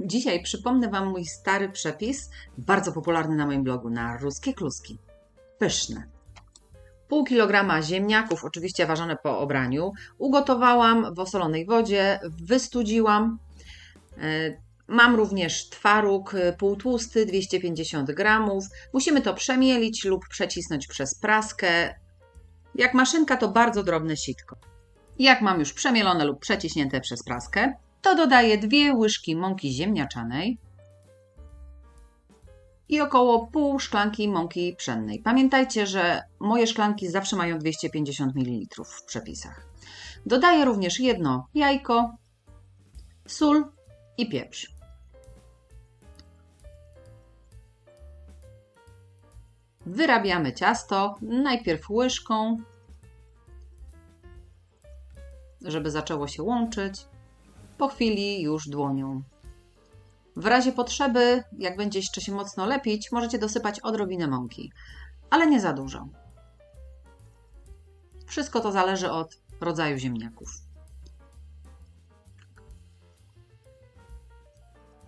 Dzisiaj przypomnę Wam mój stary przepis, bardzo popularny na moim blogu, na ruskie kluski. Pyszne. Pół kilograma ziemniaków, oczywiście ważone po obraniu, ugotowałam w osolonej wodzie, wystudziłam. E, Mam również twaróg e, półtłusty, 250 gramów. Musimy to przemielić lub przecisnąć przez praskę. Jak maszynka to bardzo drobne sitko. Jak mam już przemielone lub przeciśnięte przez praskę, to dodaję dwie łyżki mąki ziemniaczanej i około pół szklanki mąki pszennej. Pamiętajcie, że moje szklanki zawsze mają 250 ml w przepisach. Dodaję również jedno jajko, sól i pieprz. Wyrabiamy ciasto najpierw łyżką, żeby zaczęło się łączyć, po chwili już dłonią. W razie potrzeby, jak będzie jeszcze się mocno lepić, możecie dosypać odrobinę mąki, ale nie za dużo. Wszystko to zależy od rodzaju ziemniaków.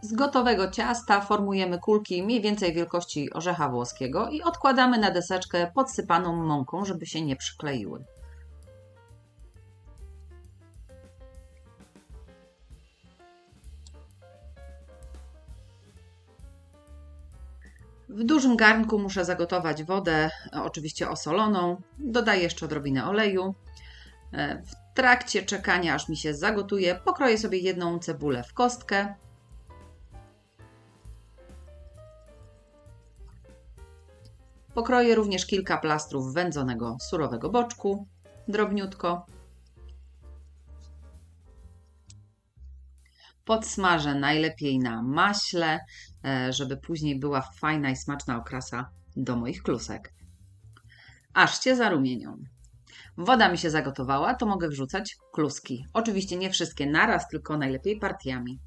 Z gotowego ciasta formujemy kulki mniej więcej wielkości orzecha włoskiego i odkładamy na deseczkę podsypaną mąką, żeby się nie przykleiły. W dużym garnku muszę zagotować wodę, oczywiście osoloną. Dodaję jeszcze odrobinę oleju. E, W trakcie czekania, aż mi się zagotuje, pokroję sobie jedną cebulę w kostkę. Pokroję również kilka plastrów wędzonego surowego boczku, drobniutko. Podsmażę najlepiej na maśle, e, żeby później była fajna i smaczna okrasa do moich klusek. Aż się zarumienią. Woda mi się zagotowała, to mogę wrzucać kluski. Oczywiście nie wszystkie naraz, tylko najlepiej partiami.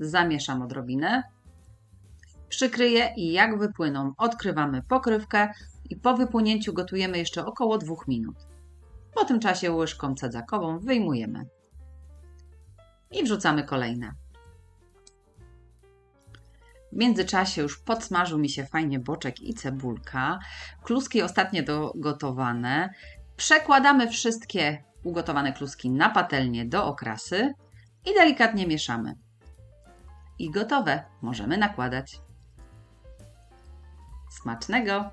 Zamieszam odrobinę. Przykryję i jak wypłyną, odkrywamy pokrywkę i po wypłynięciu gotujemy jeszcze około 2 minut. Po tym czasie łyżką cedzakową wyjmujemy i wrzucamy kolejne. W międzyczasie już podsmażył mi się fajnie boczek i cebulka. Kluski ostatnie dogotowane. Przekładamy wszystkie ugotowane kluski na patelnię do okrasy i delikatnie mieszamy. I gotowe. Możemy nakładać. Smacznego!